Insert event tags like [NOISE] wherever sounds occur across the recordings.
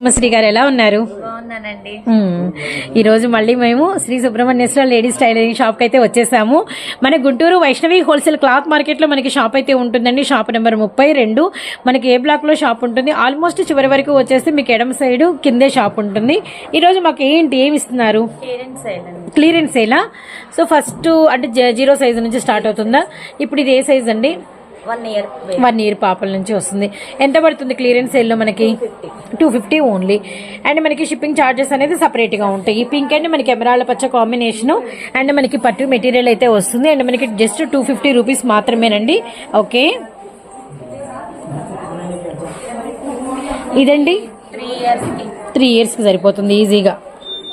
శ్రీ గారు ఎలా ఉన్నారు? బాగున్నానండి. ఈ రోజు మళ్ళీ మేము శ్రీ సుబ్రహ్మణ్యేశ్వర లేడీస్ టైలరింగ్ షాప్కి అయితే వచ్చేసాము. మన గుంటూరు వైష్ణవి హోల్సేల్ క్లాత్ మార్కెట్లో మనకి షాప్ అయితే ఉంటుందండి. షాప్ నెంబర్ ముప్పై రెండు. మనకి ఏ బ్లాక్లో షాప్ ఉంటుంది? ఆల్మోస్ట్ చివరి వరకు వచ్చేస్తే మీకు ఎడమ సైడ్ కిందే షాప్ ఉంటుంది. ఈ రోజు మాకు ఏంటి? ఏమి ఇస్తున్నారు? క్లియరెన్స్ సేలా సో ఫస్ట్ అంటే జీరో సైజ్ నుంచి స్టార్ట్ అవుతుందా? ఇప్పుడు ఇది ఏ సైజ్ అండి? వన్ ఇయర్ వన్ ఇయర్ పాపల నుంచి వస్తుంది. ఎంత పడుతుంది క్లియరెన్స్ సేల్లో మనకి? టూ ఫిఫ్టీ ఓన్లీ అండ్ మనకి షిప్పింగ్ ఛార్జెస్ అనేది సపరేట్గా ఉంటాయి. ఈ పింక్ అండ్ మనకి ఎమరాళ్ళ పచ్చ కాంబినేషన్ అండ్ మనకి పట్టు మెటీరియల్ అయితే వస్తుంది. అండ్ మనకి జస్ట్ టూ ఫిఫ్టీ రూపీస్ మాత్రమేనండి. ఓకే ఇదండి? త్రీ ఇయర్స్కి. త్రీ ఇయర్స్కి సరిపోతుంది ఈజీగా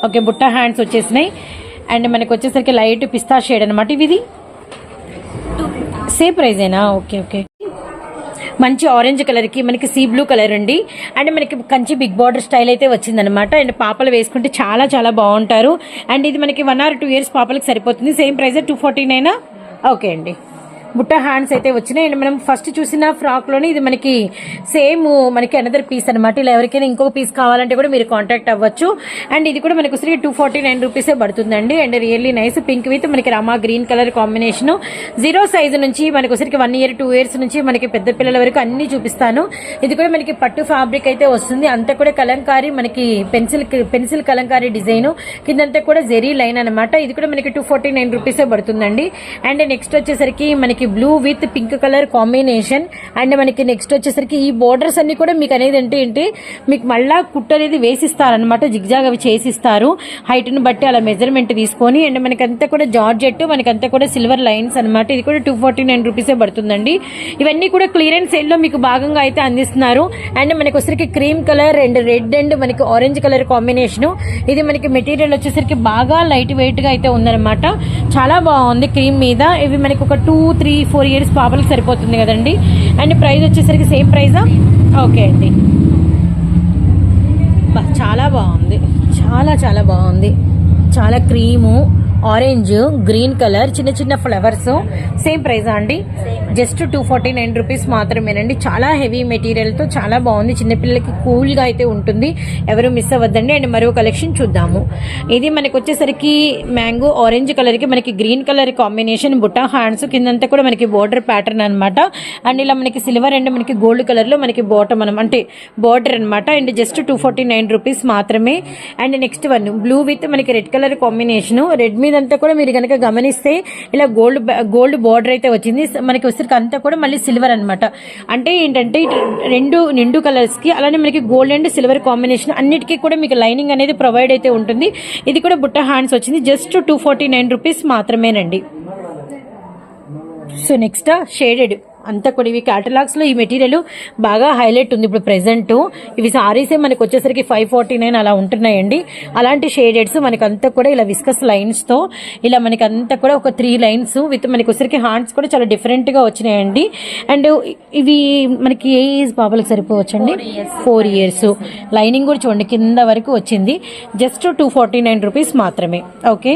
ఓకే బుట్ట హ్యాండ్స్ వచ్చేసినాయి. అండ్ మనకి వచ్చేసరికి లైట్ పిస్తా షేడ్ అనమాట ఇవి సేమ్ ప్రైజేనా ఓకే ఓకే. మంచి ఆరెంజ్ కలర్కి మనకి సీ బ్లూ కలర్ అండి. అండ్ మనకి కంచి బిగ్ బార్డర్ స్టైల్ అయితే వచ్చిందనమాట అండ్ పాపలు వేసుకుంటే చాలా చాలా బాగుంటారు. అండ్ ఇది మనకి వన్ ఆర్ టూ ఇయర్స్ పాపలకి సరిపోతుంది. సేమ్ ప్రైస్ టూ ఫార్టీ నైనా ఓకే అండి. బుట్ట హ్యాండ్స్ అయితే వచ్చినాయి. అండ్ మనం ఫస్ట్ చూసిన ఫ్రాక్లోనే ఇది మనకి సేమ్ మనకి అనదర్ పీస్ అనమాట ఇలా ఎవరికైనా ఇంకొక పీస్ కావాలంటే కూడా మీరు కాంటాక్ట్ అవ్వచ్చు. అండ్ ఇది కూడా మనకు సరిగ్గా టూ ఫార్టీ నైన్ రూపీసే పడుతుందండి. And really nice pink with మనకి Rama green colour combination. Zero size నుంచి మనకు సరికి వన్ ఇయర్ టూ ఇయర్స్ నుంచి మనకి పెద్ద పిల్లల వరకు అన్ని చూపిస్తాను. ఇది కూడా మనకి పట్టు ఫ్యాబ్రిక్ అయితే వస్తుంది. అంతా కూడా కలంకారీ మనకి పెన్సిల్ పెన్సిల్ కలంకారీ డిజైన్. కిందంతా కూడా జెరీ లైన్ అనమాట ఇది కూడా మనకి టూ ఫార్టీ నైన్ రూపీసే పడుతుందండి. అండ్ నెక్స్ట్ వచ్చేసరికి మనకి blue with pink colour combination and మనకి నెక్స్ట్ వచ్చేసరికి ఈ బోర్డర్స్ అన్ని కూడా మీకు అనేది అంటే ఏంటి? మీకు మళ్ళా కుట్టు అనేది వేసిస్తారనమాట జిగ్జాగ్ అవి చేసిస్తారు. హైట్ని బట్టి అలా మెజర్మెంట్ తీసుకొని అండ్ మనకి కూడా జార్జెట్ మనకి కూడా సిల్వర్ లైన్స్ అన్నమాట. ఇది కూడా టూ ఫార్టీ నైన్ రూపీసే పడుతుందండి. ఇవన్నీ కూడా క్లియరెన్స్ సేల్లో మీకు భాగంగా అయితే అందిస్తున్నారు. అండ్ మనకి వచ్చేసరికి cream colour and red and మనకి ఆరెంజ్ కలర్ కాంబినేషన్ ఇది మనకి మెటీరియల్ వచ్చేసరికి బాగా లైట్ వెయిట్గా అయితే ఉందన్నమాట. చాలా బాగుంది క్రీమ్ మీద. ఇవి మనకి ఒక టూ త్రీ ఫోర్ ఇయర్స్ పాపలకు సరిపోతుంది కదండి. అండ్ ప్రైస్ వచ్చేసరికి సేమ్ ప్రైజా ఓకే అండి. చాలా బాగుంది. చాలా చాలా బాగుంది. చాలా క్రీము ఆరెంజ్ గ్రీన్ కలర్ చిన్న చిన్న ఫ్లవర్స్. సేమ్ ప్రైస్ అండి. Just two forty nine rupees మాత్రమేనండి. చాలా హెవీ మెటీరియల్తో చాలా బాగుంది. చిన్నపిల్లలకి కూల్గా అయితే ఉంటుంది. ఎవరు మిస్ అవ్వద్దండి. అండ్ మరో కలెక్షన్ చూద్దాము. ఇది మనకి వచ్చేసరికి మ్యాంగో ఆరెంజ్ కలర్కి మనకి గ్రీన్ కలర్ కాంబినేషన్ బుట్టా హ్యాండ్స్ కిందంతా కూడా మనకి బోర్డర్ ప్యాటర్న్ అన్నమాట. అండ్ ఇలా మనకి సిల్వర్ అండ్ మనకి గోల్డ్ కలర్లో మనకి బాటమ్ మనం అంటే బోర్డర్ అన్నమాట. And just two forty nine rupees మాత్రమే. And next one blue with మనకి రెడ్ కలర్ కాంబినేషన్. రెడ్ మీద మీదంతా కూడా మీరు కనుక గమనిస్తే ఇలా గోల్డ్ గోల్డ్ బార్డర్ అయితే వచ్చింది. మనకి వచ్చేసరికి అంతా కూడా మళ్ళీ సిల్వర్ అనమాట అంటే ఏంటంటే రెండు నిండు కలర్స్కి అలానే మనకి గోల్డ్ అండ్ సిల్వర్ కాంబినేషన్ అన్నిటికీ కూడా మీకు లైనింగ్ అనేది ప్రొవైడ్ అయితే ఉంటుంది. ఇది కూడా బుట్ట హ్యాండ్స్ వచ్చింది. Just two forty nine rupees మాత్రమేనండి. So next shaded. అంతా కూడా ఇవి క్యాటలాగ్స్లో ఈ మెటీరియల్ బాగా హైలైట్ ఉంది. ఇప్పుడు ప్రెసెంట్ ఇవి సారీసే మనకి వచ్చేసరికి ఫైవ్ ఫార్టీ నైన్ అలా ఉంటున్నాయండి. అలాంటి షేడెడ్స్ మనకి అంతా కూడా ఇలా విస్కస్ లైన్స్తో ఇలా మనకి అంతా కూడా ఒక త్రీ లైన్స్ విత్ మనకి వచ్చేసరికి హ్యాండ్స్ కూడా చాలా డిఫరెంట్గా వచ్చినాయండి. అండ్ ఇవి మనకి ఏ ఏజ్ బాబులకు సరిపోవచ్చండి? ఫోర్ ఇయర్స్ లైనింగ్ కూడా చూడండి కింద వరకు వచ్చింది. Just two forty nine rupees మాత్రమే. ఓకే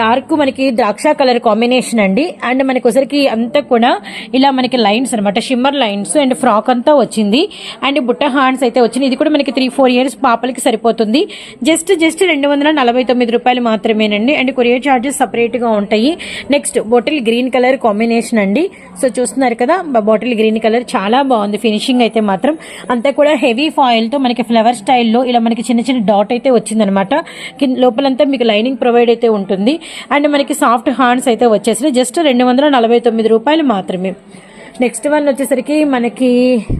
డార్క్ మనకి ద్రాక్ష కలర్ కాంబినేషన్ అండి. అండ్ మనకి ఒకసారికి అంతా కూడా ఇలా మనకి లైన్స్ అనమాట షిమ్మర్ లైన్స్ అండ్ ఫ్రాక్ అంతా వచ్చింది. అండ్ బుట్ట హ్యాండ్స్ అయితే వచ్చింది. ఇది కూడా మనకి త్రీ ఫోర్ ఇయర్స్ పాపలకి సరిపోతుంది. జస్ట్ జస్ట్ రెండు వందల నలభై తొమ్మిది రూపాయలు మాత్రమేనండి. అండ్ కొరియర్ చార్జెస్ సపరేట్గా ఉంటాయి. Next bottle green colour combination అండి. సో చూస్తున్నారు కదా బాటిల్ గ్రీన్ కలర్ చాలా బాగుంది. ఫినిషింగ్ అయితే మాత్రం అంతా కూడా హెవీ ఫాయిల్తో మనకి ఫ్లవర్ స్టైల్లో ఇలా మనకి చిన్న చిన్న డాట్ అయితే వచ్చిందనమాట కింద లోపలంతా మీకు లైనింగ్ ప్రొవైడ్ అయితే ఉంటుంది. అండ్ మనకి సాఫ్ట్ హ్యాండ్స్ అయితే వచ్చేసి జస్ట్ రెండు వందల నలభై తొమ్మిది రూపాయలు మాత్రమే. నెక్స్ట్ వన్ వచ్చేసరికి మనకి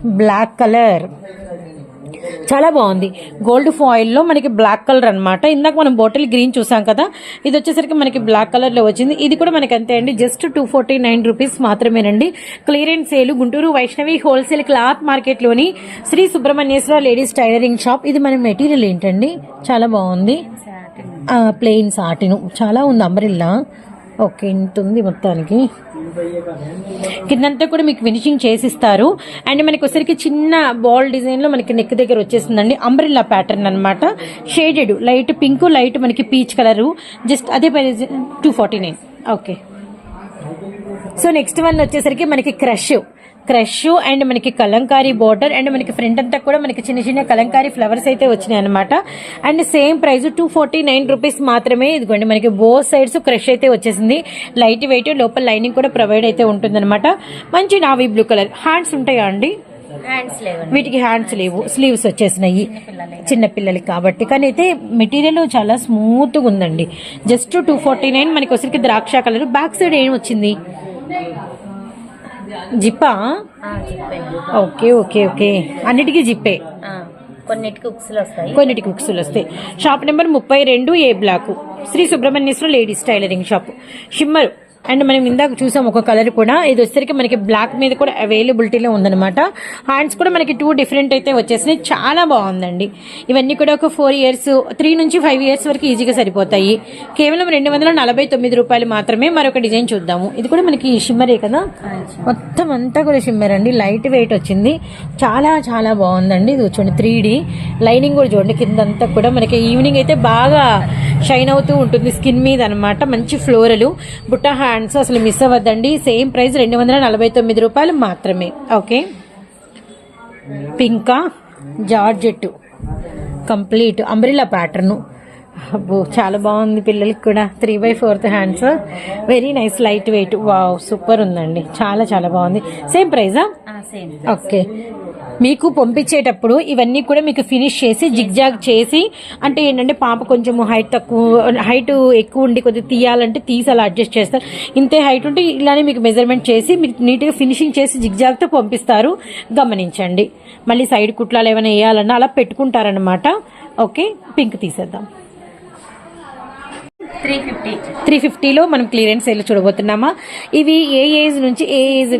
బ్లాక్ కలర్. చాలా బాగుంది. గోల్డ్ ఫాయిల్లో మనకి బ్లాక్ కలర్ అన్నమాట. ఇందాక మనం బాటిల్ గ్రీన్ చూసాం కదా. ఇది వచ్చేసరికి మనకి బ్లాక్ కలర్లో వచ్చింది. ఇది కూడా మనకి అంతే అండి. Just two forty nine rupees మాత్రమేనండి. Clearance sale Guntur Vaishnavi wholesale cloth మార్కెట్లోని Shri Subrahmanyeswara ladies tailoring shop. ఇది మన మెటీరియల్ ఏంటండి? చాలా బాగుంది. ప్లెయిన్ సాటిను చాలా ఉంది అంబ్రిల్లా ఓకే ఇంత ఉంది మొత్తానికి. కిందంతా కూడా మీకు ఫినిషింగ్ చేసిస్తారు. అండ్ మనకి ఒకసారికి చిన్న బాల్ డిజైన్లో మనకి నెక్ దగ్గర వచ్చేసిందండి అంబ్రిల్లా ప్యాటర్న్ అనమాట షేడెడ్ లైట్ పింక్ లైట్ మనకి పీచ్ కలరు జస్ట్ అదే price two forty nine okay so next one వచ్చేసరికి మనకి క్రష్ క్రష్ అండ్ మనకి కలంకారీ బోర్డర్ అండ్ మనకి ఫ్రంట్ అంతా కూడా మనకి చిన్న చిన్న కలంకారీ ఫ్లవర్స్ అయితే వచ్చినాయి అనమాట and same price two forty nine rupees మాత్రమే. ఇదిగోండి మనకి బో సైడ్స్ క్రష్ అయితే వచ్చేసింది. లైట్ వెయిట్ లోపల లైనింగ్ కూడా ప్రొవైడ్ అయితే ఉంటుందన్నమాట. మంచి నావీ బ్లూ కలర్ హ్యాండ్స్ ఉంటాయా అండి? వీటికి హ్యాండ్స్ లేవు. స్లీవ్స్ వచ్చేసినాయి. చిన్న పిల్లలకి కాబట్టి. కానీ అయితే మెటీరియల్ చాలా స్మూత్గా ఉందండి. జస్ట్ టూ ఫార్టీ నైన్ మనకి వచ్చరికి ద్రాక్ష కలర్ బ్యాక్ సైడ్ ఏం వచ్చింది? జిప్పా? Okay okay okay. అన్నిటికీ జిప్పే? కొన్నిటికి ఉక్సులు వస్తాయి. కొన్నిటికి బుక్స్లు వస్తాయి. షాప్ నెంబర్ ముప్పై రెండు A block. Shri Subrahmanyeswara ladies tailoring shop. Shimmer and మనం ఇందాక చూసాం ఒక కలర్ కూడా. ఇది వచ్చేసరికి మనకి బ్లాక్ మీద కూడా అవైలబిలిటీలో ఉందన్నమాట. హ్యాండ్స్ కూడా మనకి టూ డిఫరెంట్ అయితే వచ్చేసినాయి. చాలా బాగుందండి. ఇవన్నీ కూడా ఒక ఫోర్ ఇయర్స్ త్రీ నుంచి ఫైవ్ ఇయర్స్ వరకు ఈజీగా సరిపోతాయి. కేవలం రెండు వందల నలభై తొమ్మిది రూపాయలు మాత్రమే మరొక డిజైన్ చూద్దాము. ఇది కూడా మనకి షిమ్మరే కదా? మొత్తం అంతా కూడా షిమ్మర్ అండి. లైట్ వెయిట్ వచ్చింది. చాలా చాలా బాగుందండి. ఇది చూడండి త్రీ లైనింగ్ కూడా చూడండి కింద అంతా కూడా మనకి ఈవినింగ్ అయితే బాగా షైన్ అవుతూ ఉంటుంది స్కిన్ మీద అన్నమాట. మంచి ఫ్లోరలు బుట్ట హ్యాండ్స్ అసలు మిస్ అవ్వద్దండి. సేమ్ ప్రైస్ రెండు వందల నలభై తొమ్మిది రూపాయలు మాత్రమే. ఓకే పింకా జార్జెట్ కంప్లీట్ అంబ్రిలా ప్యాటర్న్ అబ్బో చాలా బాగుంది పిల్లలకి కూడా. Three by fourth hands very nice light weight wow super ఉందండి. చాలా చాలా బాగుంది. సేమ్ ప్రైజా సేమ్ ఓకే మీకు పంపించేటప్పుడు ఇవన్నీ కూడా మీకు ఫినిష్ చేసి జిగ్జాగ్ చేసి అంటే ఏంటంటే పాప కొంచెం హైట్ తక్కువ హైట్ ఎక్కువ ఉండి కొద్దిగా తీయాలంటే తీసి అలా అడ్జస్ట్ చేస్తారు. ఇంతే హైట్ ఉంటే ఇలానే మీకు మెజర్మెంట్ చేసి మీకు నీట్గా ఫినిషింగ్ చేసి జిగ్జాగ్తో పంపిస్తారు. గమనించండి. మళ్ళీ సైడ్ కుట్లాలు ఏమైనా వేయాలన్నా అలా పెట్టుకుంటారనమాట ఓకే పింక్ తీసేద్దాం. Three fifty. త్రీ ఫిఫ్టీలో మనం క్లియరెన్స్ సేల్ చూడబోతున్నామా? ఇవి ఏ ఏజ్ నుంచి ఏ ఏజ్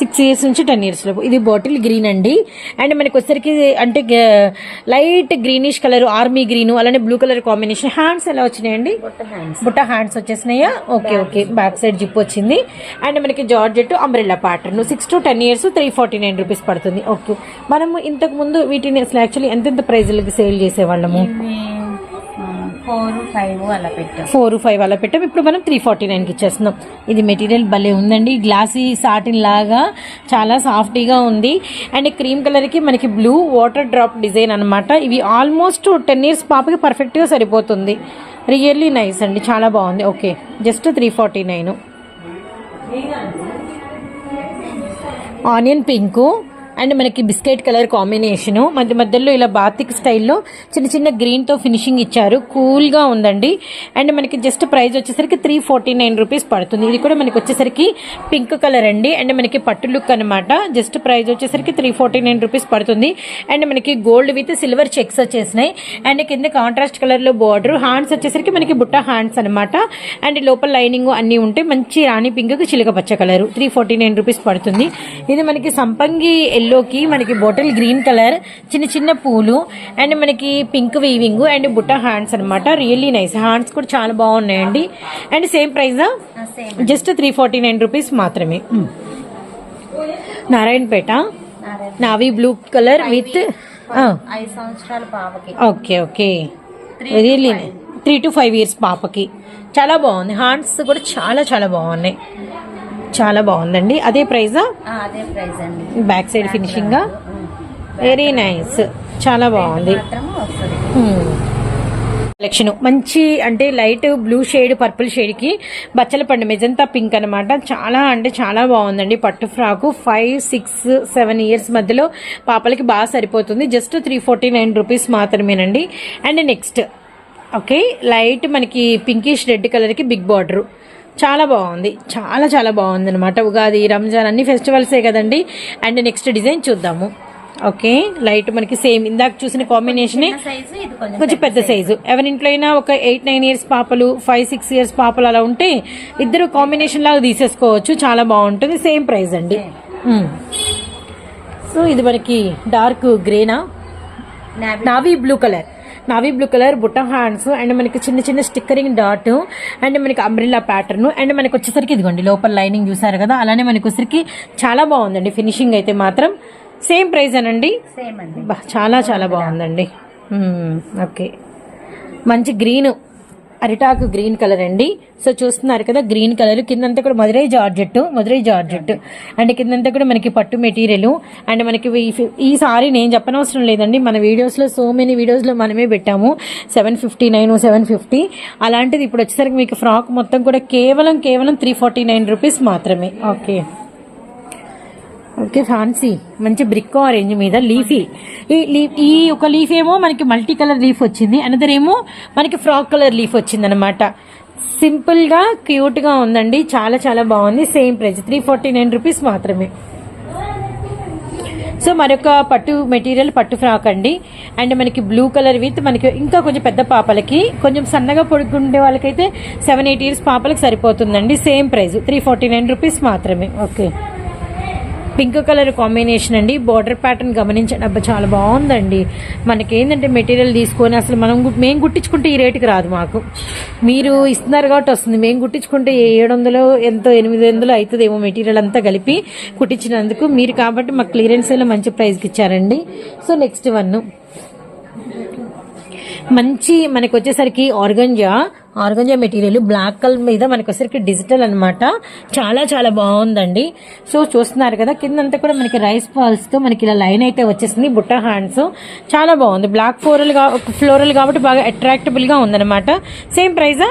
సిక్స్ ఇయర్స్ నుంచి టెన్ ఇయర్స్ లోపు. ఇది బాటిల్ గ్రీన్ అండి. అండ్ మనకి వచ్చరికి అంటే light greenish colour army green అలానే బ్లూ కలర్ కాంబినేషన్. హ్యాండ్స్ ఎలా వచ్చినాయండి? బుట్ట hands. వచ్చేసినాయా? Okay okay. Back side zip వచ్చింది. అండ్ మనకి georgette umbrella pattern. Six to ten years three forty nine rupees పడుతుంది. ఓకే. మనము ఇంతకు ముందు వీటిని అసలు యాక్చువల్లీ ఎంతెంత ప్రైజులకి సేల్ చేసేవాళ్ళము? ఫోర్ ఫైవ్ అలా పెట్టాం. ఫోర్ ఫైవ్ అలా పెట్టాం. ఇప్పుడు మనం త్రీ ఫార్టీ నైన్కి ఇచ్చేస్తున్నాం. ఇది మెటీరియల్ భలే ఉందండి. గ్లాసీ సాటిన్ లాగా చాలా సాఫ్టీగా ఉంది. అండ్ క్రీమ్ కలర్కి మనకి బ్లూ వాటర్ డ్రాప్ డిజైన్ అన్నమాట. ఇవి ఆల్మోస్ట్ టెన్ ఇయర్స్ పాపకి పర్ఫెక్ట్గా సరిపోతుంది. రియల్లీ నైస్ అండి. చాలా బాగుంది. Okay. Just three forty nine. Onion pink. And మనకి బిస్కెట్ కలర్ కాంబినేషన్. మధ్య మధ్యలో ఇలా బాతిక్ స్టైల్లో చిన్న చిన్న గ్రీన్తో ఫినిషింగ్ ఇచ్చారు. కూల్గా ఉందండి. అండ్ మనకి జస్ట్ ప్రైస్ వచ్చేసరికి త్రీ ఫార్టీ నైన్ రూపీస్ పడుతుంది. ఇది కూడా మనకి వచ్చేసరికి పింక్ కలర్ అండి. అండ్ మనకి పట్టు లుక్ అనమాట జస్ట్ ప్రైస్ వచ్చేసరికి త్రీ ఫార్టీ నైన్ రూపీస్ పడుతుంది. అండ్ మనకి గోల్డ్ విత్ సిల్వర్ చెక్స్ వచ్చేసినాయి. అండ్ కింద కాంట్రాస్ట్ కలర్లో బార్డర్. హ్యాండ్స్ వచ్చేసరికి మనకి బుట్ట హ్యాండ్స్ అనమాట అండ్ లోపల లైనింగ్ అన్నీ ఉంటాయి మంచి రాణి పింక్ చిలక పచ్చ colour. Three forty nine rupees పడుతుంది. ఇది మనకి సంపంగి ఎల్లోకి మనకి బాటిల్ గ్రీన్ కలర్ చిన్న చిన్న పూలు అండ్ మనకి పింక్ వీవింగ్ అండ్ బుట్ట హ్యాండ్స్ అనమాట రియల్లీ నైస్ హ్యాండ్స్ కూడా చాలా బాగున్నాయండి. And same ప్రైజా just three forty nine rupees మాత్రమే. Narayanpet navy blue colour with okay okay really three to five years పాపకి. చాలా బాగుంది. హ్యాండ్స్ కూడా చాలా చాలా బాగున్నాయి. చాలా బాగుందండి. అదే ప్రైజా? అదే ప్రైస్ అండి. Back side finishing very nice చాలా బాగుంది. కలెక్షన్ మంచి అంటే లైట్ బ్లూ షేడ్ పర్పుల్ షేడ్కి బచ్చల పండు మెజంతా పింక్ అనమాట చాలా అంటే చాలా బాగుందండి. పట్టు frock five six seven years మధ్యలో పాపలకి బాగా సరిపోతుంది. Just three forty nine rupees మాత్రమేనండి. అండ్ నెక్స్ట్ ఓకే లైట్ మనకి పింకిష్ రెడ్ కలర్కి బిగ్ బార్డర్. చాలా బాగుంది. చాలా చాలా బాగుంది అనమాట ఉగాది రంజాన్ అన్ని ఫెస్టివల్సే కదండి. అండ్ నెక్స్ట్ డిజైన్ చూద్దాము. ఓకే? లైట్ మనకి సేమ్. ఇందాక చూసిన కాంబినేషనే కొంచెం పెద్ద సైజు ఎవరింట్లో అయినా ఒక ఎయిట్ నైన్ ఇయర్స్ పాపలు ఫైవ్ సిక్స్ ఇయర్స్ పాపలు అలా ఉంటే ఇద్దరు కాంబినేషన్ లాగా తీసేసుకోవచ్చు. చాలా బాగుంటుంది. సేమ్ ప్రైస్ అండి. సో ఇది మనకి dark గ్రేనా? Navy blue colour. Navy blue colour బుట్ట హ్యాండ్స్ అండ్ మనకి చిన్న చిన్న స్టిక్కరింగ్ డాట్ అండ్ మనకి అంబ్రిల్లా ప్యాటర్న్ అండ్ మనకి వచ్చేసరికి ఇదిగోండి లోపల లైనింగ్ చూసారు కదా అలానే మనకి వచ్చేసరికి చాలా బాగుందండి ఫినిషింగ్ అయితే మాత్రం సేమ్ ప్రైస్ అనండి సేమ్ అండి. బా చాలా చాలా బాగుందండి. ఓకే మంచి గ్రీన్ అరిటాకు గ్రీన్ కలర్ అండి. సో చూస్తున్నారు కదా గ్రీన్ కలర్. కిందంతా కూడా Madurai georgette Madurai georgette and కిందంతా కూడా మనకి పట్టు మెటీరియల్. అండ్ మనకి ఈ- ఈ సారీ నేను చెప్పనవసరం లేదండి. మన వీడియోస్లో సో మెనీ వీడియోస్లో మనమే పెట్టాము. Seven fifty nine seven fifty. అలాంటిది ఇప్పుడు వచ్చేసరికి మీకు ఫ్రాక్ మొత్తం కూడా కేవలం కేవలం త్రీ ఫార్టీ నైన్ రూపీస్ మాత్రమే. ఓకే. ఓకే ఫ్యాన్సీ మంచి బ్రిక్ ఆరెంజ్ మీద లీఫీ ఈ లీఫ్ ఈ ఒక లీఫ్ ఏమో మనకి మల్టీ కలర్ లీఫ్ వచ్చింది. అనదర్ ఏమో మనకి ఫ్రాక్ కలర్ లీఫ్ వచ్చింది అనమాట సింపుల్గా క్యూట్గా ఉందండి. చాలా చాలా బాగుంది. Same price three forty nine rupees మాత్రమే. సో మరొక పట్టు మెటీరియల్ పట్టు ఫ్రాక్ అండి. అండ్ మనకి బ్లూ కలర్ విత్ మనకి ఇంకా కొంచెం పెద్ద పాపలకి కొంచెం సన్నగా పొడుగుండే వాళ్ళకైతే సెవెన్ ఎయిట్ ఇయర్స్ పాపలకు సరిపోతుందండి. Same price three forty nine rupees మాత్రమే. ఓకే పింక్ కలర్ కాంబినేషన్ అండి. బార్డర్ ప్యాటర్న్ గమనించండి. అబ్బా చాలా బాగుందండి. మనకి ఏంటంటే మెటీరియల్ తీసుకొని అసలు మనం మేము కుట్టించుకుంటే ఈ రేటుకి రాదు మాకు. మీరు ఇస్తున్నారు కాబట్టి వస్తుంది. మేము కుట్టించుకుంటే ఏడు వందలు ఎంతో ఎనిమిది వందలు అవుతుందేమో మెటీరియల్ అంతా కలిపి కుట్టించినందుకు మీరు కాబట్టి మాకు క్లియరెన్స్లో మంచి ప్రైస్కి ఇచ్చారండి. సో నెక్స్ట్ వన్ మంచి మనకు వచ్చేసరికి organza organza material black colour మీద మనకి వచ్చేసరికి డిజిటల్ అన్నమాట. చాలా చాలా బాగుందండి. సో చూస్తున్నారు కదా కిందంతా కూడా మనకి రైస్ పాల్స్తో మనకి ఇలా లైన్ అయితే వచ్చేసింది బుట్ట హ్యాండ్స్. చాలా బాగుంది. బ్లాక్ ఫ్లోరల్ ఫ్లోరల్ కాబట్టి బాగా అట్రాక్టబుల్గా ఉందన్నమాట. సేమ్ ప్రైజా?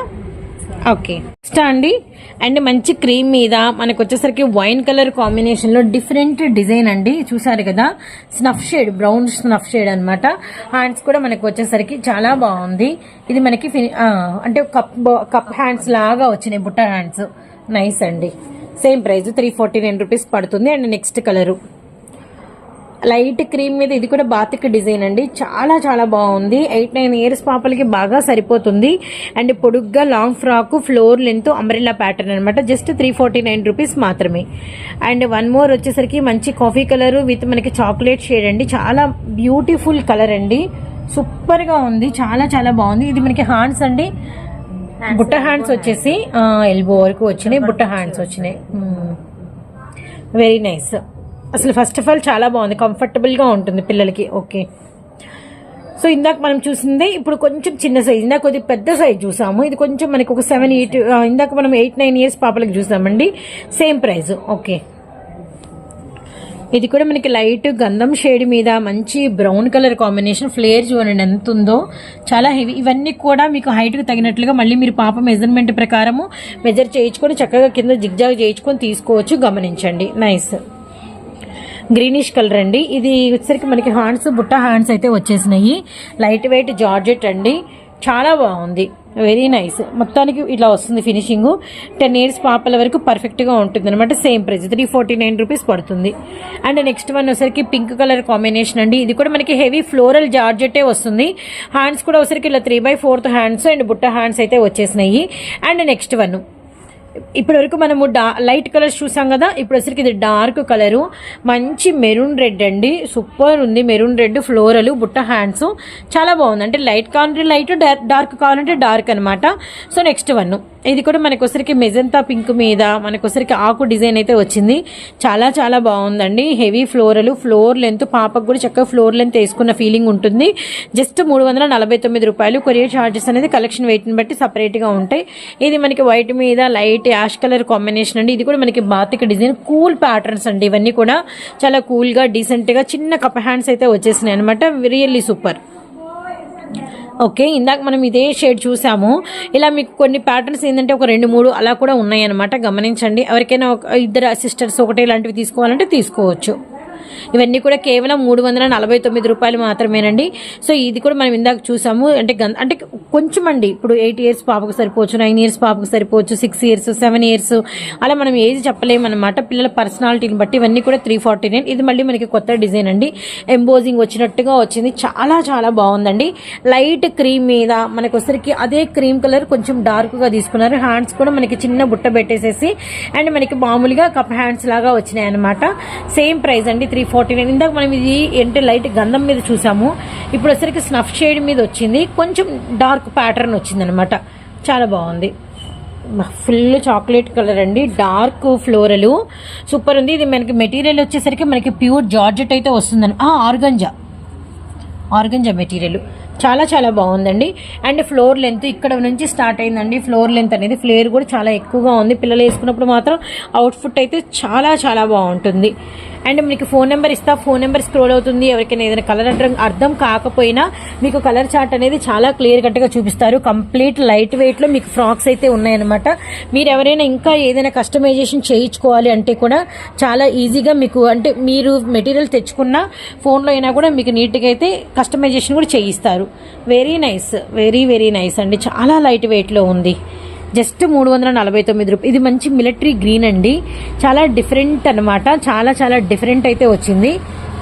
ఓకే. నెక్స్ట్ అండి? అండ్ మంచి క్రీమ్ మీద మనకు వచ్చేసరికి వైన్ కలర్ కాంబినేషన్లో డిఫరెంట్ డిజైన్ అండి. చూసారు కదా? Snuff shade brown snuff shade అనమాట హ్యాండ్స్ కూడా మనకు వచ్చేసరికి చాలా బాగుంది. ఇది మనకి అంటే కప్ కప్ హ్యాండ్స్ లాగా వచ్చినాయి బుట్ట హ్యాండ్స్. నైస్ అండి. Same price three forty nine rupees పడుతుంది. And next colour. Light cream మీద ఇది కూడా బాతిక్ డిజైన్ అండి. చాలా చాలా బాగుంది. ఎయిట్ నైన్ ఇయర్స్ పాపలకి బాగా సరిపోతుంది. అండ్ పొడుగ్గా long frock floor length umbrella pattern అనమాట just three forty nine rupees మాత్రమే. అండ్ వన్ మోర్ వచ్చేసరికి మంచి కాఫీ కలర్ విత్ మనకి చాక్లెట్ షేడ్ అండి. చాలా బ్యూటిఫుల్ కలర్ అండి. సూపర్గా ఉంది. చాలా చాలా బాగుంది. ఇది మనకి హ్యాండ్స్ అండి. బుట్ట హ్యాండ్స్ వచ్చేసి ఎల్బో వరకు వచ్చినాయి. బుట్ట హ్యాండ్స్ వచ్చినాయి. వెరీ నైస్ అసలు ఫస్ట్ ఆఫ్ ఆల్ చాలా బాగుంది. కంఫర్టబుల్గా ఉంటుంది పిల్లలకి. ఓకే సో ఇందాక మనం చూసింది ఇప్పుడు కొంచెం చిన్న సైజ్ ఇందాక కొద్దిగా పెద్ద సైజ్ చూసాము. ఇది కొంచెం మనకి ఒక సెవెన్ ఎయిట్ ఇందాక మనం ఎయిట్ నైన్ ఇయర్స్ పాపలకు చూసామండి. సేమ్ ప్రైస్ ఓకే ఇది కూడా మనకి లైట్ గంధం షేడ్ మీద మంచి బ్రౌన్ కలర్ కాంబినేషన్ ఫ్లేర్ చూడండి ఎంత ఉందో. చాలా హెవీ ఇవన్నీ కూడా మీకు హైట్కి తగినట్లుగా మళ్ళీ మీరు పాప మెజర్మెంట్ ప్రకారము మెజర్ చేయించుకొని చక్కగా కింద జిగ్జాగ్ చేయించుకొని తీసుకోవచ్చు. గమనించండి. నైస్ గ్రీనిష్ కలర్ అండి. ఇది వచ్చేసరికి మనకి హ్యాండ్స్ బుట్ట హ్యాండ్స్ అయితే వచ్చేసినాయి. లైట్ వెయిట్ జార్జెట్ అండి. చాలా బాగుంది. వెరీ నైస్ మొత్తానికి ఇట్లా వస్తుంది ఫినిషింగ్. టెన్ ఇయర్స్ పాపల వరకు పర్ఫెక్ట్గా ఉంటుంది అనమాట same price three forty nine rupees పడుతుంది. అండ్ నెక్స్ట్ వన్ ఒకసారికి పింక్ కలర్ కాంబినేషన్ అండి. ఇది కూడా మనకి హెవీ ఫ్లోరల్ జార్జెట్టే వస్తుంది. హ్యాండ్స్ కూడా ఒకసారికి ఇలా three by fourth hands and బుట్ట హ్యాండ్స్ అయితే వచ్చేసినాయి. అండ్ నెక్స్ట్ వన్ ఇప్పటి వరకు మనము డా లైట్ కలర్స్ చూసాం కదా ఇప్పుడు అసలుకి ఇది డార్క్ కలరు. మంచి మెరూన్ రెడ్ అండి. సూపర్ ఉంది. మెరూన్ రెడ్ ఫ్లోరల్ బుట్ట హ్యాండ్స్. చాలా బాగుంది. అంటే లైట్ కావాలంటే లైట్ డార్క్ కావాలంటే డార్క్ అనమాట సో నెక్స్ట్ వన్. ఇది కూడా మనకు మెజంతా పింక్ మీద మనకు ఆకు డిజైన్ అయితే వచ్చింది. చాలా చాలా బాగుందండి. హెవీ ఫ్లోరల్ ఫ్లోర్ లెంత్ పాపకు కూడా చక్కగా ఫ్లోర్ లెంత్ వేసుకున్న ఫీలింగ్ ఉంటుంది. జస్ట్ మూడు వందల నలభై తొమ్మిది రూపాయలు కొరియర్ ఛార్జెస్ అనేది కలెక్షన్ వెయిట్ని బట్టి సపరేట్గా ఉంటాయి. ఇది మనకి వైట్ మీద లైట్ యాష్ కలర్ కాంబినేషన్ అండి. ఇది కూడా మనకి బాతిక డిజైన్ కూల్ ప్యాటర్న్స్ అండి. ఇవన్నీ కూడా చాలా కూల్గా డీసెంట్గా చిన్న కప్ హ్యాండ్స్ అయితే వచ్చేసినాయి అనమాట రియల్లీ సూపర్ ఓకే ఇందాక మనం ఇదే షేడ్ చూసాము. ఇలా మీకు కొన్ని ప్యాటర్న్స్ ఏంటంటే ఒక రెండు మూడు అలా కూడా ఉన్నాయన్నమాట గమనించండి. ఎవరికైనా ఒక ఇద్దరు సిస్టర్స్ ఒకటే ఇలాంటివి తీసుకోవాలంటే తీసుకోవచ్చు. ఇవన్నీ కూడా కేవలం మూడు వందల నలభై తొమ్మిది రూపాయలు మాత్రమేనండి. సో ఇది కూడా మనం ఇందాక చూసాము. అంటే గన్ అంటే కొంచెం అండి ఇప్పుడు ఎయిట్ ఇయర్స్ పాపకు సరిపోవచ్చు నైన్ ఇయర్స్ పాపకు సరిపోవచ్చు సిక్స్ ఇయర్స్ సెవెన్ ఇయర్స్ అలా మనం ఏజ్ చెప్పలేము అనమాట పిల్లల పర్సనాలిటీని బట్టి ఇవన్నీ కూడా త్రీ ఫార్టీ నైన్. ఇది మళ్ళీ మనకి కొత్త డిజైన్ అండి. ఎంబోజింగ్ వచ్చినట్టుగా వచ్చింది. చాలా చాలా బాగుందండి. లైట్ క్రీమ్ మీద మనకు వచ్చరికి అదే క్రీమ్ కలర్ కొంచెం డార్క్గా తీసుకున్నారు. హ్యాండ్స్ కూడా మనకి చిన్న బుట్ట పెట్టేసేసి అండ్ మనకి మామూలుగా కప్ హ్యాండ్స్ లాగా వచ్చినాయి అనమాట సేమ్ ప్రైస్ అండి. త్రీ ఫార్టీ నైన్ ఇందాక మనం ఇది అంటే లైట్ గంధం మీద చూసాము. ఇప్పుడు వచ్చరికి స్నఫ్ షేడ్ మీద వచ్చింది. కొంచెం డార్క్ ప్యాటర్న్ వచ్చింది అనమాట చాలా బాగుంది. ఫుల్ చాక్లెట్ కలర్ అండి. Dark floral. సూపర్ ఉంది. ఇది మనకి మెటీరియల్ వచ్చేసరికి మనకి ప్యూర్ జార్జెట్ అయితే వస్తుందని ఆర్గంజా. Organza material. చాలా చాలా బాగుందండి. అండ్ ఫ్లోర్ లెంత్ ఇక్కడ నుంచి స్టార్ట్ అయిందండి. ఫ్లోర్ లెంత్ అనేది ఫ్లేర్ కూడా చాలా ఎక్కువగా ఉంది. పిల్లలు వేసుకున్నప్పుడు మాత్రం అవుట్ఫుట్ అయితే చాలా చాలా బాగుంటుంది. అండ్ మీకు ఫోన్ నెంబర్ ఇస్తా ఫోన్ నెంబర్ స్క్రోల్ అవుతుంది. ఎవరికైనా ఏదైనా కలర్ అర్థం అర్థం కాకపోయినా మీకు కలర్ చార్ట్ అనేది చాలా క్లియర్ కట్గా చూపిస్తారు. కంప్లీట్ లైట్ వెయిట్లో మీకు ఫ్రాక్స్ అయితే ఉన్నాయన్నమాట. మీరు ఎవరైనా ఇంకా ఏదైనా కస్టమైజేషన్ చేయించుకోవాలి అంటే కూడా చాలా ఈజీగా మీకు అంటే మీరు మెటీరియల్ తెచ్చుకున్న ఫోన్లో అయినా కూడా మీకు నీట్గా అయితే కస్టమైజేషన్ కూడా చేయిస్తారు. Very nice very very nice అండి. చాలా లైట్ వెయిట్లో ఉంది. జస్ట్ మూడు వందల నలభై తొమ్మిది రూపాయలు ఇది మంచి మిలిటరీ గ్రీన్ అండి. చాలా డిఫరెంట్ అన్నమాట. చాలా చాలా డిఫరెంట్ అయితే వచ్చింది.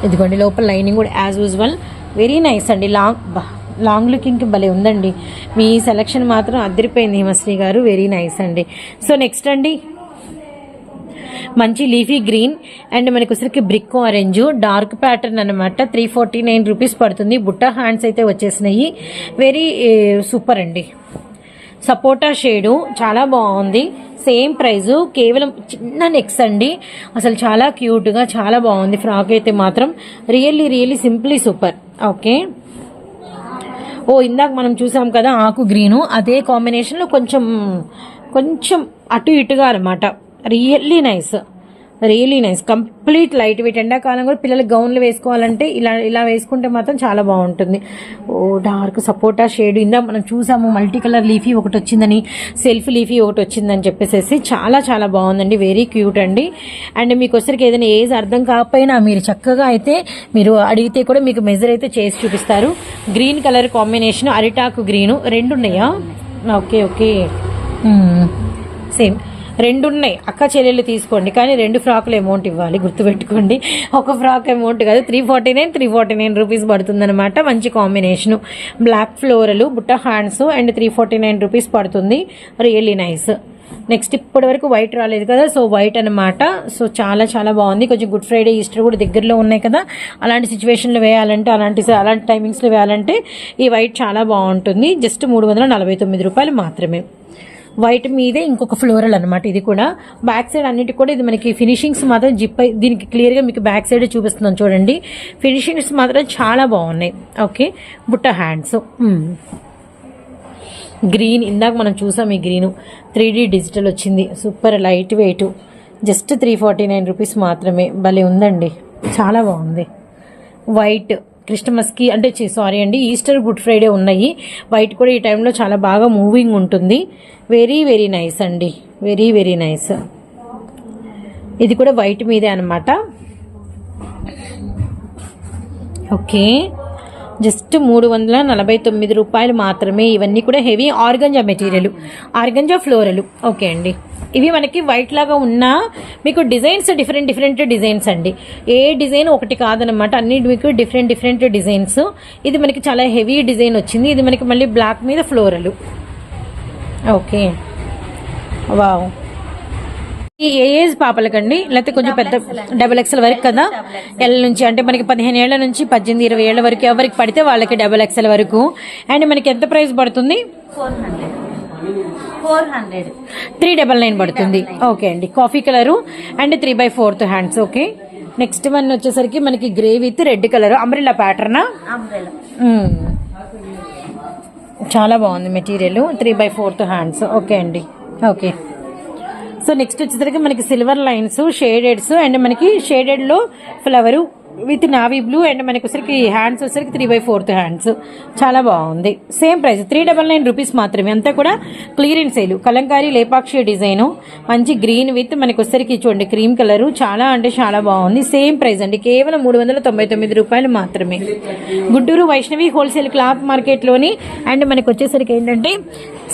ఇదిగోండి లోపల లైనింగ్ కూడా యాజ్ యూజువల్ వెరీ నైస్ అండి. లాంగ్ లాంగ్ లుకింగ్కి భలే ఉందండి. మీ సెలక్షన్ మాత్రం అదిరిపోయింది హిమశ్రీ గారు. వెరీ నైస్ అండి. సో నెక్స్ట్ అండి. మంచి లీఫీ గ్రీన్ అండ్ మనకి వచ్చరికి బ్రిక్ ఆరెంజ్ డార్క్ ప్యాటర్న్ అనమాట త్రీ ఫార్టీ నైన్ రూపీస్ పడుతుంది. బుట్ట హ్యాండ్స్ అయితే వచ్చేసినాయి. వెరీ సూపర్ eh, అండి. సపోటా షేడు చాలా బాగుంది. సేమ్ ప్రైజు కేవలం చిన్న నెక్స్ అండి. అసలు చాలా క్యూట్గా చాలా బాగుంది. ఫ్రాక్ అయితే మాత్రం really really simply super. Okay. ఓ ఇందాక మనం చూసాం కదా ఆకు గ్రీను. అదే కాంబినేషన్లో కొంచెం కొంచెం అటు ఇటుగా అనమాట really nice. Really nice complete light weight ఎండాకాలం కూడా పిల్లలు గౌన్లు వేసుకోవాలంటే ఇలా ఇలా వేసుకుంటే మాత్రం చాలా బాగుంటుంది. ఓ డార్క్ సపోటా షేడ్ ఇందా మనం చూసాము మల్టీ కలర్ లీఫీ ఒకటి వచ్చిందని సెల్ఫ్ లీఫీ ఒకటి వచ్చిందని చెప్పేసి చాలా చాలా బాగుందండి. వెరీ క్యూట్ అండి. అండ్ మీకు వచ్చరికి ఏదైనా ఏజ్ అర్థం కాకపోయినా మీరు చక్కగా అయితే మీరు అడిగితే కూడా మీకు మెజర్ అయితే చేసి చూపిస్తారు. గ్రీన్ కలర్ కాంబినేషన్ అరిటాకు గ్రీను రెండు ఉన్నాయా ఓకే ఓకే సేమ్ రెండు ఉన్నాయి అక్క చెల్లెళ్ళు తీసుకోండి కానీ రెండు ఫ్రాకులు అమౌంట్ ఇవ్వాలి గుర్తుపెట్టుకోండి. ఒక ఫ్రాక్ అమౌంట్ కాదు three forty nine three forty nine rupees పడుతుందనమాట మంచి కాంబినేషను బ్లాక్ ఫ్లోరలు బుట్ట hands and three forty nine rupees పడుతుంది. రియల్లీ నైస్ నెక్స్ట్ ఇప్పటి వరకు వైట్ రాలేదు కదా సో వైట్ అనమాట సో చాలా చాలా బాగుంది. కొంచెం గుడ్ ఫ్రైడే ఈస్టర్ కూడా దగ్గరలో ఉన్నాయి కదా. అలాంటి సిచ్యువేషన్లో వేయాలంటే అలాంటి అలాంటి టైమింగ్స్లో వేయాలంటే ఈ వైట్ చాలా బాగుంటుంది. జస్ట్ మూడు వందల నలభై తొమ్మిది రూపాయలు మాత్రమే. వైట్ మీదే ఇంకొక ఫ్లోరల్ అనమాట ఇది కూడా. బ్యాక్ సైడ్ అన్నిటి కూడా ఇది మనకి ఫినిషింగ్స్ మాత్రం జిప్ దీనికి క్లియర్గా మీకు బ్యాక్ సైడ్ చూపిస్తున్నాం చూడండి. ఫినిషింగ్స్ మాత్రం చాలా బాగున్నాయి. ఓకే బుట్ట హ్యాండ్స్. Hmm. గ్రీన్ ఇందాక మనం చూసాం ఈ గ్రీను త్రీ డిజిటల్ వచ్చింది. Super light weight just three forty nine rupees మాత్రమే. భలే ఉందండి. చాలా బాగుంది. వైట్ క్రిస్టమస్కి అంటే సారీ అండి ఈస్టర్ గుడ్ ఫ్రైడే ఉన్నాయి. వైట్ కూడా ఈ టైంలో చాలా బాగా మూవింగ్ ఉంటుంది. వెరీ వెరీ నైస్ అండి. Very very nice. ఇది కూడా వైట్ మీదే అనమాట ఓకే. జస్ట్ మూడు వందల నలభై తొమ్మిది రూపాయలు మాత్రమే. ఇవన్నీ కూడా heavy organza material. Organza floral. Okay అండి. ఇవి మనకి వైట్ లాగా ఉన్నా మీకు డిజైన్స్ డిఫరెంట్ డిఫరెంట్ డిజైన్స్ అండి. ఏ డిజైన్ ఒకటి కాదనమాట అన్ని మీకు డిఫరెంట్ డిఫరెంట్ డిజైన్స్. ఇది మనకి చాలా హెవీ డిజైన్ వచ్చింది. ఇది మనకి మళ్ళీ బ్లాక్ మీద ఫ్లోరల్. ఓకే. వావ్. ఏ ఏజ్ పాపలకండి లేకపోతే కొంచెం పెద్ద డబుల్ ఎక్స్ఎల్ వరకు కదా? ఎల్ నుంచి అంటే మనకి పదిహేను ఏళ్ళ నుంచి పద్దెనిమిది ఇరవై ఏళ్ళ వరకు ఎవరికి పడితే వాళ్ళకి డబుల్ ఎక్స్ఎల్ వరకు. అండ్ మనకి ఎంత ప్రైస్ పడుతుంది? Four hundred four hundred three double nine పడుతుంది. ఓకే అండి. Coffee colour and three by fourth hands okay next one వచ్చేసరికి మనకి grey with red colour umbrella ప్యాటర్నా చాలా బాగుంది material three by fourth hands okay అండి. ఓకే సో నెక్స్ట్ వచ్చేసరికి మనకి silver lines షేడెడ్స్ and మనకి షేడెడ్లో flower. With navy blue and మనకి వచ్చరికి హ్యాండ్స్ వచ్చరికి త్రీ బై ఫోర్త్ హ్యాండ్స్. చాలా బాగుంది. Same price three double nine rupees మాత్రమే. అంతా కూడా clearance sale Kalamkari Lepakshi design. మంచి గ్రీన్ విత్ మనకి వచ్చరికి చూడండి క్రీమ్ కలర్ చాలా అంటే చాలా బాగుంది. సేమ్ ప్రైస్ అండి. కేవలం మూడు వందల తొంభై తొమ్మిది రూపాయలు మాత్రమే. గుంటూరు వైష్ణవి హోల్సేల్ క్లాత్ మార్కెట్లోని అండ్ మనకి వచ్చేసరికి ఏంటంటే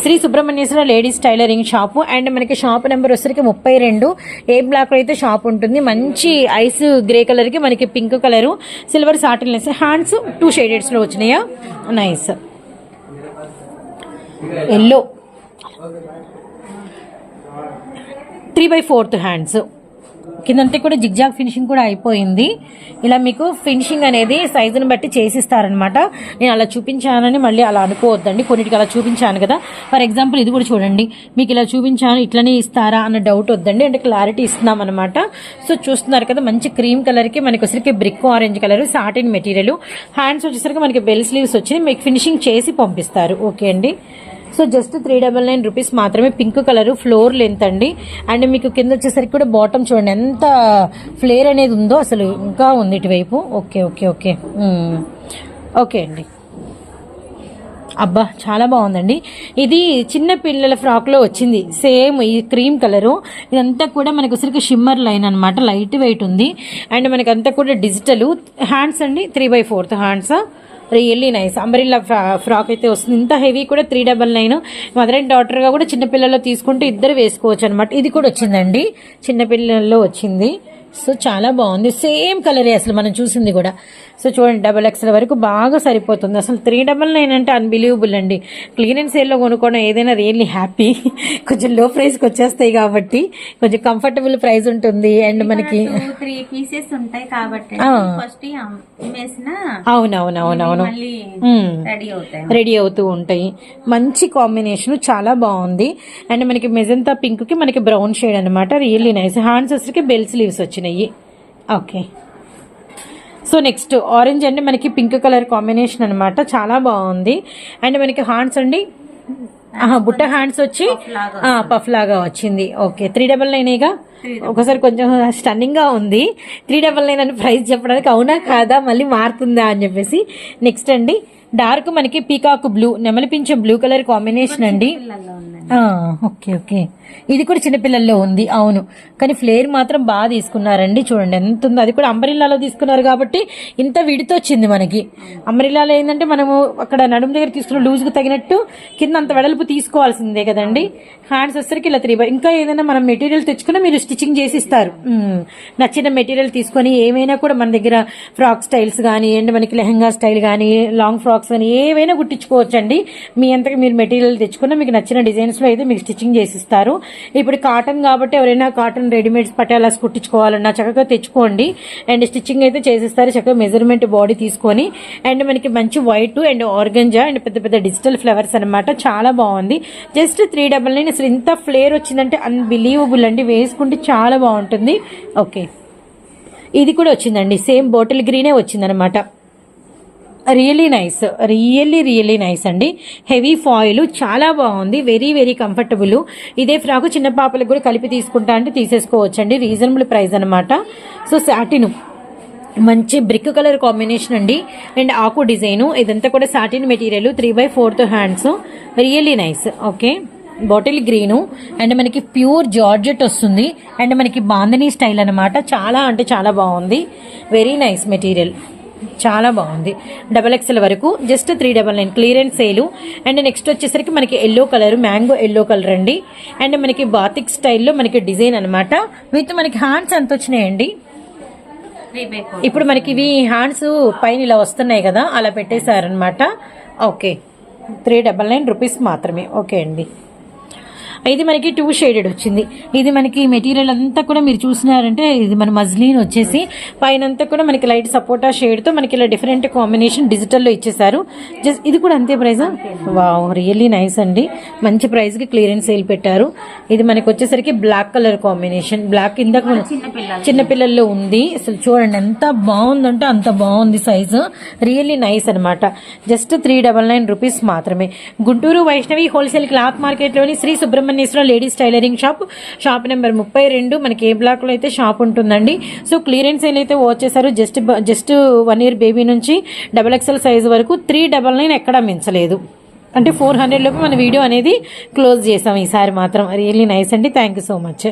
Shri Subrahmanyeswara ladies tailoring shop and మనకి షాప్ నెంబర్ వచ్చేసరికి ముప్పై రెండు. ఏ బ్లాక్లో అయితే షాప్ ఉంటుంది. మంచి ఐస్ గ్రే కలర్కి మనకి pink colour silver satin hands two షేడెడ్స్లో వచ్చినాయా? Nice. Yellow. Three by fourth hands. కిందంతా కూడా జిగ్జాగ్ ఫినిషింగ్ కూడా అయిపోయింది. ఇలా మీకు ఫినిషింగ్ అనేది సైజుని బట్టి చేసిస్తారనమాట నేను అలా చూపించానని మళ్ళీ అలా అనుకోవద్దండి. కొన్నిటికి అలా చూపించాను కదా. ఫర్ ఎగ్జాంపుల్ ఇది కూడా చూడండి. మీకు ఇలా చూపించాను ఇట్లనే ఇస్తారా అన్న డౌట్ వద్దండి. అంటే క్లారిటీ ఇస్తున్నాం అనమాట సో చూస్తున్నారు కదా మంచి క్రీమ్ కలర్కి మనకి వచ్చరికి brick orange colour satin material. Hands వచ్చేసరికి మనకి బెల్ స్లీవ్స్ వచ్చి మీకు ఫినిషింగ్ చేసి పంపిస్తారు. ఓకే అండి. So just three double nine rupees మాత్రమే పింక్ కలర్ ఫ్లోర్ లెంత్ అండి. అండ్ మీకు కింద వచ్చేసరికి కూడా బాటమ్ చూడండి ఎంత ఫ్లేర్ అనేది ఉందో అసలు ఇంకా ఉంది ఇటువైపు. ఓకే ఓకే ఓకే ఓకే అండి. అబ్బా చాలా బాగుందండి. ఇది చిన్న పిల్లల ఫ్రాక్లో వచ్చింది. సేమ్ ఈ క్రీమ్ కలరు ఇదంతా కూడా మనకు వచ్చరికి షిమ్మర్ లైన్ అనమాట లైట్ వెయిట్ ఉంది. అండ్ మనకంతా అంతా కూడా డిజిటల్ హ్యాండ్స్ అండి three by fourth hands really nice. Umbrella frock అయితే వస్తుంది. ఇంత హెవీ కూడా three double nine. Mother and కూడా చిన్నపిల్లల్లో తీసుకుంటే ఇద్దరు వేసుకోవచ్చు అనమాట ఇది కూడా వచ్చిందండి. చిన్నపిల్లల్లో వచ్చింది. సో చాలా బాగుంది. సేమ్ కలరే అసలు మనం చూసింది కూడా. సో చూడండి డబల్ ఎక్స్ఎల్ వరకు బాగా సరిపోతుంది. అసలు త్రీ డబల్ నైన్ అంటే అన్బిలీవబుల్ అండి. క్లీనెన్స్ సేల్లో కొనుక్కోవడం ఏదైనా రియల్లీ హ్యాపీ [LAUGHS] కొంచెం లో ప్రైస్కి వచ్చేస్తాయి కాబట్టి కొంచెం కంఫర్టబుల్ ప్రైస్ ఉంటుంది. అండ్ మనకి త్రీ పీసెస్ ఉంటాయి కాబట్టి. ఫస్ట్ అవునవునవునవును. రెడీ అవుతూ ఉంటాయి. మంచి కాంబినేషన్ చాలా బాగుంది. అండ్ మనకి మెజంతా పింక్కి మనకి బ్రౌన్ షేడ్ అనమాట రియల్లీ నైస్ హ్యాండ్స్ వచ్చరికి బెల్ స్లీవ్స్ వచ్చినాయి. ఓకే సో నెక్స్ట్ ఆరెంజ్ అండి మనకి పింక్ కలర్ కాంబినేషన్ అన్నమాట. చాలా బాగుంది. అండ్ మనకి హ్యాండ్స్ అండి. బుట్ట హ్యాండ్స్ వచ్చి పఫ్ లాగా వచ్చింది. ఓకే త్రీ డబల్ నైనేగా ఒకసారి కొంచెం స్టన్నింగ్గా ఉంది. త్రీ డబల్ నైన్ అని ప్రైస్ చెప్పడానికి అవునా కాదా? మళ్ళీ మారుతుందా అని చెప్పేసి నెక్స్ట్ అండి డార్క్ మనకి పీకాక్ బ్లూ నెమలిపించే బ్లూ కలర్ కాంబినేషన్ అండి. Okay okay. ఇది కూడా చిన్నపిల్లల్లో ఉంది అవును. కానీ ఫ్లేర్ మాత్రం బాగా తీసుకున్నారండి చూడండి. ఎంత ఉందో అది కూడా అంబరిల్లాలో తీసుకున్నారు కాబట్టి ఇంత విడితో వచ్చింది మనకి. అంబరిల్లాలో ఏంటంటే మనము అక్కడ నడుము దగ్గర తీసుకున్న లూజ్కి తగినట్టు కింద అంత వెడల్పు తీసుకోవాల్సిందే కదండి. హ్యాండ్స్ వచ్చరికి ఇలా త్రీ బై ఇంకా ఏదైనా మనం మెటీరియల్ తెచ్చుకున్నా మీరు స్టిచ్చింగ్ చేసి ఇస్తారు నచ్చిన మెటీరియల్ తీసుకొని ఏమైనా కూడా మన దగ్గర ఫ్రాక్ స్టైల్స్ కానీ ఏంటి మనకి లెహంగా స్టైల్ కానీ లాంగ్ ఫ్రాక్స్ కానీ ఏవైనా కుట్టించుకోవచ్చండి. మీ అంతగా మీరు మెటీరియల్ తెచ్చుకున్నా మీకు నచ్చిన డిజైన్స్లో అయితే మీకు స్టిచ్చింగ్ చేసి ఇస్తారు ఇప్పుడు కాటన్ కాబట్టి ఎవరైనా కాటన్ రెడీమేడ్స్ పటాలాస్ కుట్టించుకోవాలన్నా చక్కగా తెచ్చుకోండి. అండ్ స్టిచ్చింగ్ అయితే చేసేస్తారు. చక్కగా మెజర్మెంట్ బాడీ తీసుకొని. అండ్ మనకి మంచి వైట్ అండ్ ఆర్గంజా అండ్ పెద్ద పెద్ద డిజిటల్ ఫ్లవర్స్ అన్నమాట. చాలా బాగుంది. జస్ట్ త్రీ డబల్ నైన్ అసలు ఇంత ఫ్లేర్ వచ్చిందంటే అన్బిలీవబుల్ అండి. వేసుకుంటే చాలా బాగుంటుంది. ఓకే ఇది కూడా వచ్చిందండి. సేమ్ బాటిల్ గ్రీనే వచ్చిందనమాట really nice really really nice అండి. హెవీ ఫాయిల్ చాలా బాగుంది. వెరీ వెరీ కంఫర్టబుల్ ఇదే ఫ్రాకు చిన్న పాపలకు కూడా కలిపి తీసుకుంటా అంటే తీసేసుకోవచ్చు అండి రీజనబుల్ ప్రైస్ అనమాట సో సాటిన్ మంచి బ్రిక్ కలర్ కాంబినేషన్ అండి. అండ్ ఆకు డిజైను ఇదంతా కూడా satin material three by fourth hands really nice okay bottle green and మనకి ప్యూర్ జార్జెట్ వస్తుంది. అండ్ మనకి బాందని స్టైల్ అనమాట చాలా అంటే చాలా బాగుంది. వెరీ నైస్ మెటీరియల్ చాలా బాగుంది. డబల్ ఎక్స్ఎల్ వరకు just three double nine clearance sale and next వచ్చేసరికి మనకి yellow colour mango yellow colour అండి. అండ్ మనకి బాతిక్ స్టైల్లో మనకి డిజైన్ అనమాట విత్ మనకి హ్యాండ్స్ ఎంత వచ్చినాయండి? ఇప్పుడు మనకి ఇవి హ్యాండ్స్ పైన ఇలా వస్తున్నాయి కదా అలా పెట్టేశారనమాట okay three double nine rupees మాత్రమే. ఓకే అండి. ఇది మనకి టూ షేడెడ్ వచ్చింది. ఇది మనకి మెటీరియల్ అంతా కూడా మీరు చూసినారంటే ఇది మన మజ్లీన్ వచ్చేసి. పైన అంతా కూడా మనకి లైట్ సపోటా షేడ్తో మనకి ఇలా డిఫరెంట్ కాంబినేషన్ డిజిటల్లో ఇచ్చేసారు జస్ట్ ఇది కూడా అంతే ప్రైస్ వావ్ రియల్లీ నైస్ అండి. మంచి ప్రైస్కి క్లియరెన్స్ సేల్ పెట్టారు. ఇది మనకి వచ్చేసరికి బ్లాక్ కలర్ కాంబినేషన్ బ్లాక్ ఇందాక మనం- చిన్న పిల్లలు చిన్న పిల్లల్లో ఉంది. అసలు చూడండి ఎంత బాగుందంటే అంత బాగుంది సైజు రియల్లీ నైస్ అన్నమాట. Just three double nine rupees మాత్రమే. Guntur Vaishnavi wholesale cloth మార్కెట్లోని Shri Subrahmanyeshwara ladies tailoring shop. Shop number ముప్పై రెండు. మనకి ఏ బ్లాక్లో అయితే షాప్ ఉంటుందండి. సో క్లియరెన్స్ సేల్ అయితే వచ్చేసారు just just one year baby నుంచి డబల్ ఎక్స్ఎల్ సైజ్ వరకు త్రీ డబల్ నైన్ ఎక్కడా మించలేదు. అంటే ఫోర్ హండ్రెడ్ లోపు మన వీడియో అనేది క్లోజ్ చేసాం ఈసారి మాత్రం. రియల్లీ నైస్ అండి. Thank you so much